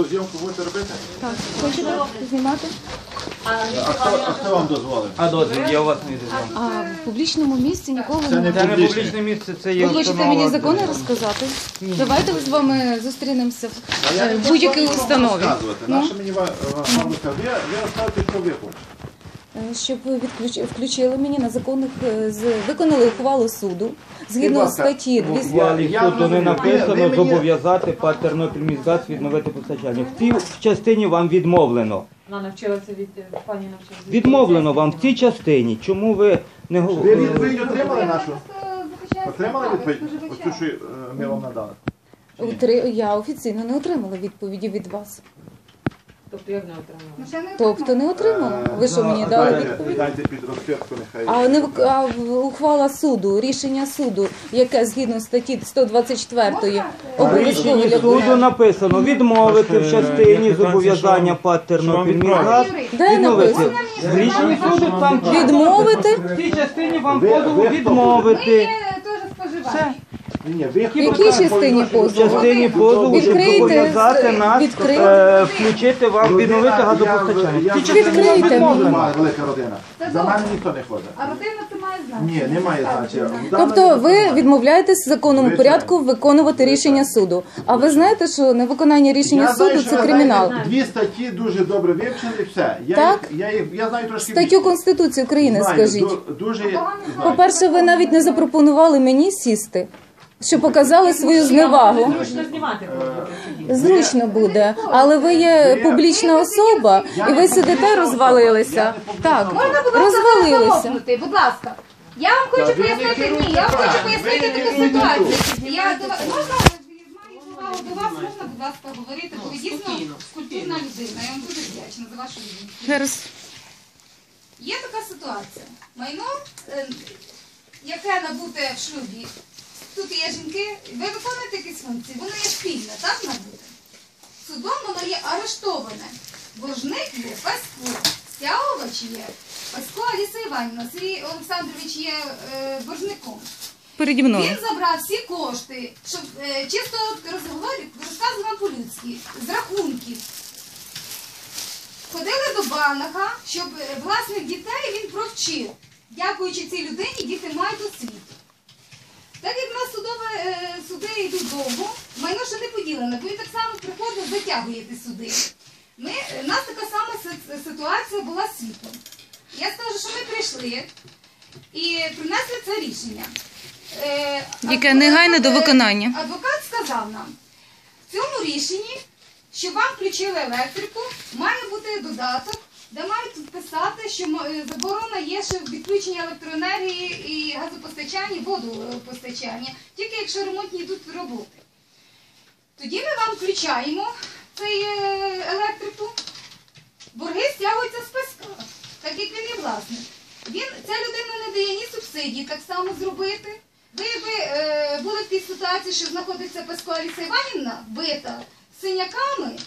відеозйомку будете робити? Так, хочете знімати? А хто, а хто вам дозволив? А дозвіл я у вас не дозволю. А в публічному місці нікого Це не немає. Це не публічне. місце, це є Ви хочете установа. мені закони розказати? Давайте з вами зустрінемося в е, будь-якій установі. Ну. Наше мені ва- ва- вам розказати. Ви, ви розказуєте, що ви хочете. Е, Щоб ви відключ... включили мені на законних е, з виконали ухвалу суду згідно статті В 200... ухвалі Я суду не розумію. Написано ви мені- зобов'язати ПАТ Тернопільміськгаз відновити постачання. В цій частині вам відмовлено. Вона навчилася від е, пані навчилася. від Відмовлено вам в цій частині. Чому ви не Ви говорите? відповідь отримали нашу? Отримали відповідь? Оцю, що е, ми вам надали. Утри- Я офіційно не отримала відповіді від вас. Тобто як не отримала? Тобто не отримала. Ви що мені Ну, дали відповідь? Дайте під розпитку, нехай. А не а в- ухвала суду, рішення суду, яке згідно статті 124 В обов'язково рішенні для суду написано відмовити в частині зобов'язання ПАТ Тернопільміськгаз. Де Відмовити. написано? В рішенні суду там Відмовити? В цій частині вам позову ви хто відмовити. Все. Ні, ні, ви В якій частині В позову? частині позову, щоб Відкрийте, зобов'язати нас відкрийте. е, включити вам, відновити газопостачання. В цій частині вам Відкрийте відмовлено. Велика родина. За мене ніхто не ходить. А родина це має значення. Ні, немає значення. Тобто ви відмовляєтесь в законному Ви порядку виконувати рішення суду. А ви знаєте, що невиконання рішення Я знаю, суду що це ви кримінал. знаєте, Дві статті дуже добре вивчені, все. Я, Так. їх- я, їх- я знаю трошки Статтю більше. Конституції України Знаю, скажіть. ду- Дуже знаю. По-перше, ви навіть не запропонували мені сісти, що показали свою зневагу. Зручно знімати буде. Зручно буде, але ви є публічна особа, і ви сидите, розвалилися. Так, Можна, ласка, розвалилися. замовкнути, будь ласка. Я вам хочу пояснити, ні, я вам хочу пояснити таку ситуацію. Я до вас, можна, маю до вас, можна, будь ласка, говорити, бо ви дійсно культурна людина. Я вам дуже вдячна за вашу людину. Зараз Є така ситуація. Майно, е, яке набуте в шлюбі, тут є жінки, ви виконуєте якісь функції, воно є спільне, так набуте? Судом воно є арештоване. Боржник є Пасько, стягувач є Пасько Аліса Іванівна, Сергій Олександрович є е, боржником. переді мною. Він забрав всі кошти, щоб е, чисто розговорити, розказую вам по-людськи, з рахунків. Ходили до Банаха, щоб е, власних дітей він провчив. Дякуючи цій людині, діти мають освіту. Так як в нас судове, е, суди йдуть довго, майно ще не поділене, бо він так само приходить, затягує ті суди. Ми, е, у нас така сама си- ситуація була з світом. Я скажу, що ми прийшли і принесли це рішення. Е, Яке адвокат- негайне до е, виконання. Адвокат сказав нам, в цьому рішенні, що вам включили електрику, має бути додаток, де мають вписати, що е, заборона є ще відключення електроенергії і газопостачання, водопостачання, тільки якщо ремонтні йдуть роботи. Тоді ми вам включаємо цей е, електрику, борги стягуються з песка, так як він є власник. Він, ця людина не дає ні субсидії так само зробити. Ви би е, були в тій ситуації, що знаходиться Песько Аліса Іванівна, бита синяками,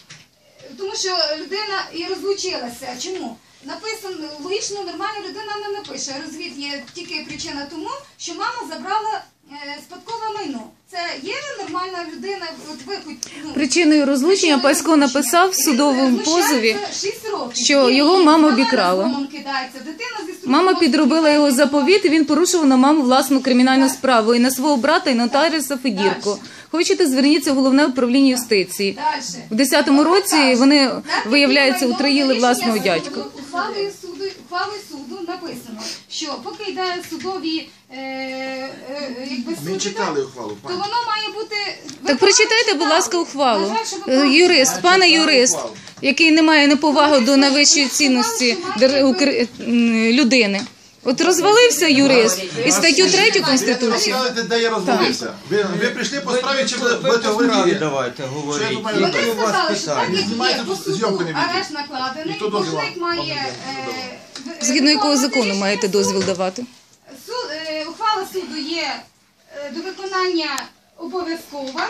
тому що людина і розлучилася. Чому? Написано, логічно, нормальна людина не напише. Розвід є тільки причина тому, що мама забрала е, спадкове майно. Це є нормальна людина, от ви хоч ну, Причиною розлучення Причиною Пасько розлучення. написав в Він судовому розлучається позові. шість років. що його мама обікрала. телефоном кидається, дитина зі Мама підробила його заповіт, і він порушив на маму власну кримінальну справу і на свого брата, і нотаріуса Федірко. Хочете, зверніться в головне управління юстиції. Дальше. В 10-му році вони, Так, виявляється, утроїли власного дядька. Ухвалою суду, ухвалою суду написано, що поки йде судові е, е, якби суди, Ми читали ухвалу, то пані. воно має бути... Так прочитайте, будь ласка, ухвалу. На що ви Е, праві. Юрист, пане юрист, який не має неповаги до найвищої цінності дер- укр- м, людини. От розвалився юрист і статтю 3 Ви Конституції. розказуєте, де я розвалився. Ви, ви прийшли по справі, чи ви будете говорити? давайте Що говоріть. Які Вони у вас сказали, що так питання? як Знімайте є по тут суду не ведіть. арешт накладений, Ніхто боржник має... е, в- Згідно якого виконувати закону рішення маєте дозвіл давати? Суд, е, ухвала суду є е, до виконання обов'язкова.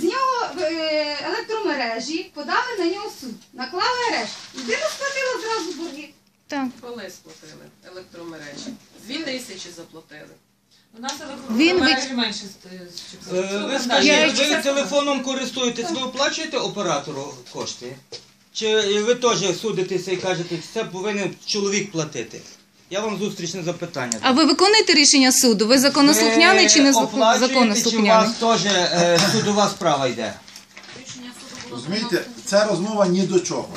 З нього е, електромережі подали на нього суд, наклали арешт. Людина сплатила зразу борги. Так. Коли сплатили електромережі? Дві тисячі заплатили. У нас Він електромережі менше Е, Ви скажіть, ви телефоном користуєтесь, ви оплачуєте оператору кошти? Чи ви теж судитеся і кажете, це повинен чоловік платити? Я вам зустрічне запитання. А ви виконуєте рішення суду? Ви законослухняний чи не Ви оплачуєте, Чи у вас теж е, судова справа йде? Розумієте, ця розмова ні до чого.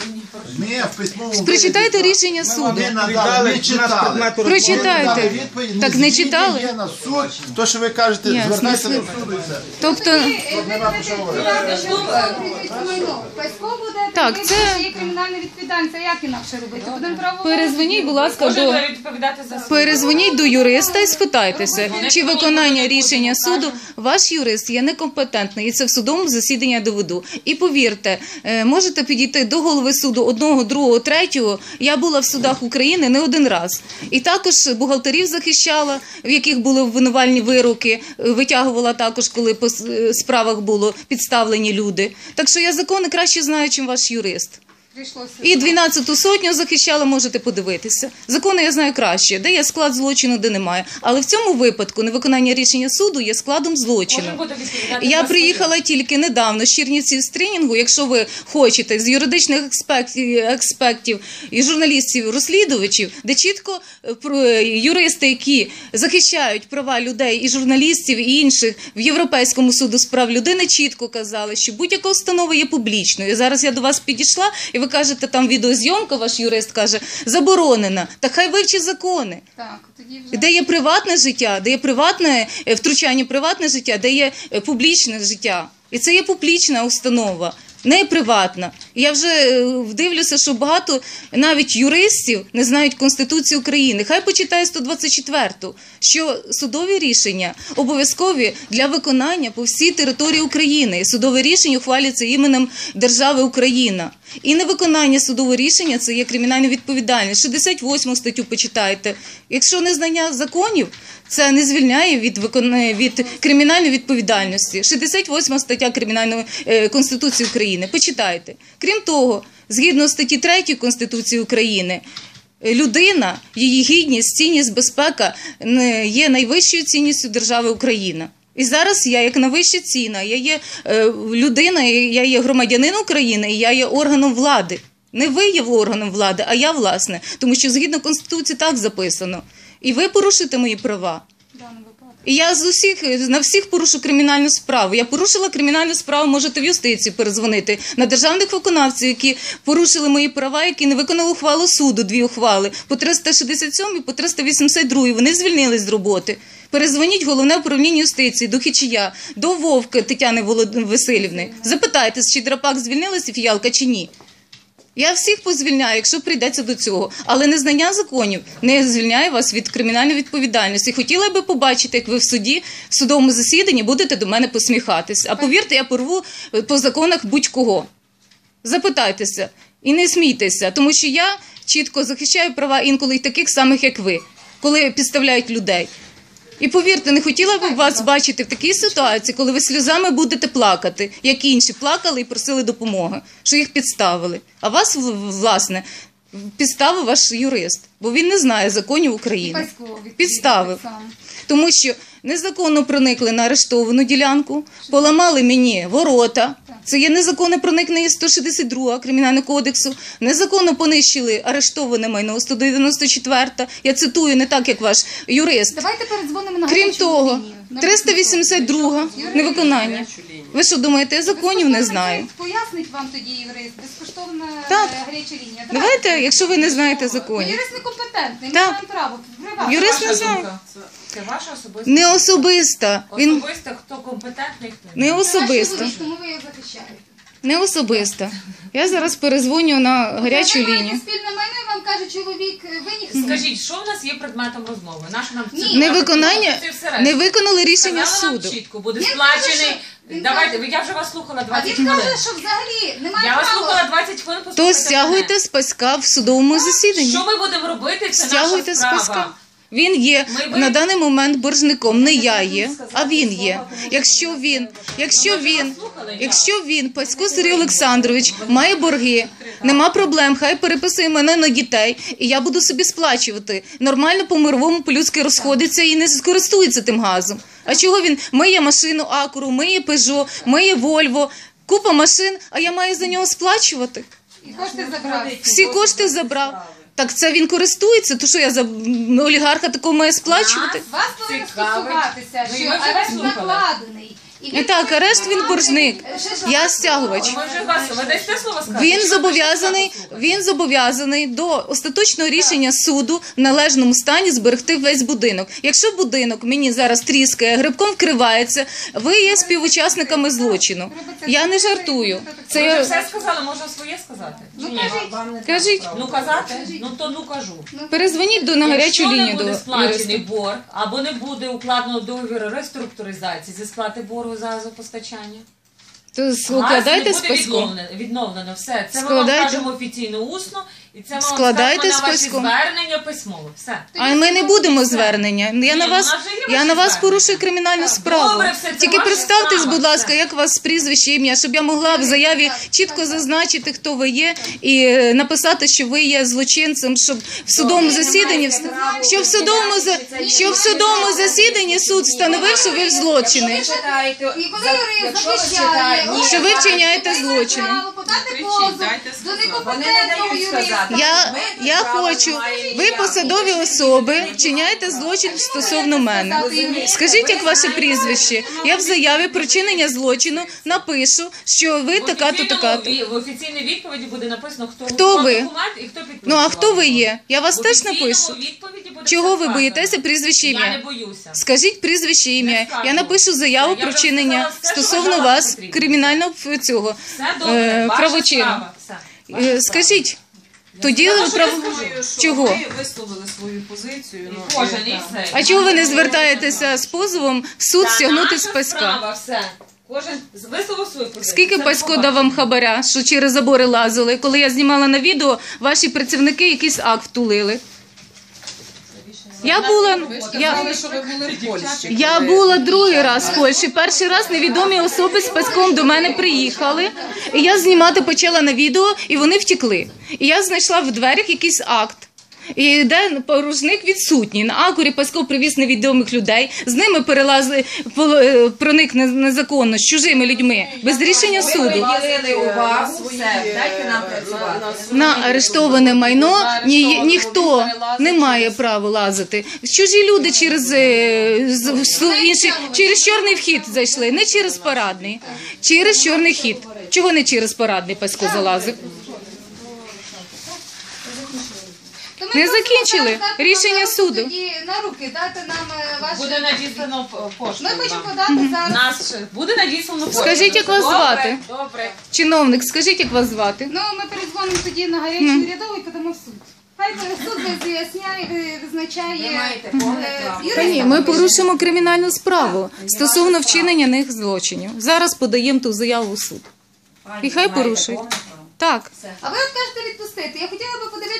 Ми в письмовому Прочитайте рішення суду. не надали, ми читали. Прочитайте. Відповідь, Так не не читали? Є на суд. То, що ви кажете, Ясно, звертайтеся до суду і все. Тобто. Пасько буде, Так, це- що кримінальна відповідальність, а як інакше робити? Будемо право... перезвоніть, будь ласка, до відповідати за перезвоніть до юриста і спитайтеся, чи виконання рішення суду ваш юрист є некомпетентний, і це в судовому засіданні я доведу. І повірте, е, можете підійти до голови суду одного, другого, третього. Я була в судах України не один раз. І також бухгалтерів захищала, в яких були обвинувальні вироки, е, витягувала також, коли по е, справах було підставлені люди. Так що я закони краще знаю, чим ваш юрист. І 12-ту сотню захищала, можете подивитися. Закони я знаю краще, де є склад злочину, де немає. Але в цьому випадку невиконання рішення суду є складом злочину. Я приїхала тільки недавно з Чернівців з тренінгу. Якщо ви хочете з юридичних експертів, експертів і журналістів, розслідувачів, де чітко е, про- е, юристи, які захищають права людей і журналістів і інших в Європейському суду з прав людини, чітко казали, що будь-яка установа є публічною. І зараз я до вас підійшла, і ви кажете, там відеозйомка, ваш юрист каже, заборонена. Та хай вивчить закони. Так, тоді вже... Де є приватне життя, де є приватне е, втручання в приватне життя, де є е, публічне життя. І це є публічна установа, не приватна. Я вже е, дивлюся, що багато навіть юристів не знають Конституції України. Хай почитає 124-ту, що судові рішення обов'язкові для виконання по всій території України. І судове рішення ухвалюється іменем держави Україна. І невиконання судового рішення це є кримінальна відповідальність. 68 статтю почитайте. Якщо незнання законів, це не звільняє від виконання від кримінальної відповідальності. 68 стаття Кримінальної е, Конституції України. Почитайте. Крім того, згідно статті 3 Конституції України. Людина, її гідність, цінність, безпека є найвищою цінністю держави Україна. І зараз я як найвища ціна, я є е, людина, я є громадянин України, я є органом влади. Не ви є органом влади, а я власне, тому що згідно конституції так записано. І ви порушите мої права. Я з усіх на всіх порушу кримінальну справу. Я порушила кримінальну справу, можете в юстицію перезвонити на державних виконавців, які порушили мої права, які не виконали ухвалу суду, дві ухвали по 367 і по 382. Вони звільнились з роботи. Перезвоніть головне управління юстиції до Хічія, до Вовки Тетяни Волод... Васильівни. Запитайте, чи Драпак звільнилася фіялка чи ні. Я всіх позвільняю, якщо прийдеться до цього. Але незнання законів не звільняє вас від кримінальної відповідальності. Хотіла би побачити, як ви в суді, в судовому засіданні будете до мене посміхатись. А повірте, я порву е, по законах будь-кого. Запитайтеся і не смійтеся, тому що я чітко захищаю права інколи й таких самих, як ви, коли підставляють людей. І повірте, не хотіла б вас бачити в такій ситуації, коли ви сльозами будете плакати, як інші плакали і просили допомоги, що їх підставили. А вас, власне, підставив ваш юрист, бо він не знає законів України. Підставив. Тому що незаконно проникли на арештовану ділянку, поламали мені ворота. Це є незаконне проникнення 162 Кримінального кодексу. Незаконно понищили арештоване майно 194. Я цитую не так, як ваш юрист. Давайте передзвонимо на Крім того, лінію. На 382 невиконання. Ви що думаєте, я законів не знаю? Пояснить вам тоді юрист, безкоштовна е, гаряча лінія. Давайте, якщо ви не знаєте законів. Юрист некомпетентний, ми маємо право. Приватно. Юрист не знає. думка. Це, це ваша особиста. Не особиста. Він Особисто, хто компетентний, хто не Це особиста. тому ви його захищаєте. Не особиста. Я зараз перезвоню на гарячу Ви маєте лінію. спільне і вам каже чоловік, ви ніхто. Скажіть, що в нас є предметом розмови? Наше нам Ні. Невиконання решта. не виконали рішення Сказали нам суду. чітко, буде Він сплачений. що- він Давайте, каже- я вже вас слухала А 20 він хвилин. каже, що взагалі немає Я вас слухала права. 20 хвилин, То послухайте стягуйте з паська в судовому засіданні. Що ми будемо робити? Це Стягуйте наша з паска. справа. Він є на даний момент боржником. Не я є, а він є. Якщо він, якщо він, якщо він, Пасько Сергій Олександрович, має борги, нема проблем, хай переписує мене на дітей, і я буду собі сплачувати. Нормально по мировому по-людськи розходиться і не скористується тим газом. А чого він миє машину Акуру, миє Пежо, миє Вольво, купа машин, а я маю за нього сплачувати? І кошти забрати. Всі кошти забрав. Так це він користується, то що я за олігарха такого маю сплачувати? Вас повинно Цікавить. стосуватися, що ви накладений. І так, арешт він боржник. Я стягувач. Ми вас, ви дасте слово сказати? Він зобов'язаний, він зобов'язаний до остаточного рішення суду в належному стані зберегти весь будинок. Якщо будинок мені зараз тріскає, грибком вкривається, ви є співучасниками злочину. Я не жартую. Це все сказали, можна своє сказати? Ну кажіть, кажіть, Ну казати? Ну то ну кажу. перезвоніть до на гарячу Якщо не буде сплачений борг, або не буде укладено договір реструктуризації зі сплати боргу за газопостачання, То газ складайте не буде списку. відновлено, відновлено. Все, це ми Складайте. вам кажемо офіційно усно, і це ми вам Складайте ставимо на ваші списком. звернення письмово. Все. А ми не будемо звернення. Я Ні, на ну, вас є я на вас звернення. порушую кримінальну справу. Добре, все, це Тільки ваша представтесь, справа, будь ласка, все. як вас прізвище, ім'я, щоб я могла в заяві чітко зазначити, хто ви є, і е, написати, що ви є злочинцем, щоб в судовому засіданні вст- щоб в судовому за щоб в судовому засіданні суд встановив, що ви в злочини. читаєте, І коли юрист якщо ви захищає, читаєте, ні, Що ви вчиняєте злочини. право подати позов дайте до сказати. Вони не дають юриста. Я, Ми я права хочу, немає ви ніякого. посадові особи вчиняєте злочин стосовно мене. Скажіть, як ваше прізвище? Я в заяві про чинення злочину напишу, що ви така то така. ві- В офіційній відповіді буде написано, хто, Хто ви? документ і хто підписував. Ну а хто ви є? Я вас В теж офіційному напишу. відповіді буде Чого ви боїтеся прізвище Я не ім'я? боюся. Скажіть прізвище ім'я. скажу. Я напишу заяву Я про вже вчинення сказала все, що стосовно вважала вас кримінального цього Все добре, е, ваша правочину. справа. Все. Е, Скажіть, тоді ви прав... Думаю, що Чого? ви висловили свою позицію. Ну, Кожен і- і все. А чого ви не звертаєтеся з позовом в суд Та стягнути з наша паська? справа, все. Кожен висловив свою позицію. Скільки Це Пасько дав вам хабаря, що через забори лазили? Коли я знімала на відео, ваші працівники якийсь акт втулили. Я була, я, що ви були в Польщі. я була другий раз в Польщі. Перший раз невідомі особи з песком до мене приїхали. І я знімати почала на відео, і вони втекли. І я знайшла в дверях якийсь акт. І де порушник відсутній. На Акурі Пасков привіз невідомих людей, з ними перелазили, е, проник незаконно з чужими людьми, без рішення суду. е, дайте нам на- працювати. на арештоване майно ні, ніхто не має права лазити. Чужі люди через е, інші, через чорний вхід зайшли, не через парадний, через чорний хід. Чого не через парадний Пасько залазив? То ми Не закінчили. Рішення суду. Тоді на руки дати нам е, ваші... Буде надіслано в- поштою Ми хочемо вам. подати зараз... Нас буде надіслано поштою. Скажіть, як вас Добре, звати? Добре. Чиновник, скажіть, як вас звати? Ну, ми перезвонимо тоді на гарячу рядову і подамо в суд. Хай суд визначає, е, визначає... Ви маєте е. Та ні, ми порушимо кримінальну справу стосовно вчинення них злочинів. Зараз подаємо ту заяву в суд. І хай порушують. Так. А ви от кажете відпустити. Я хотіла би подивитися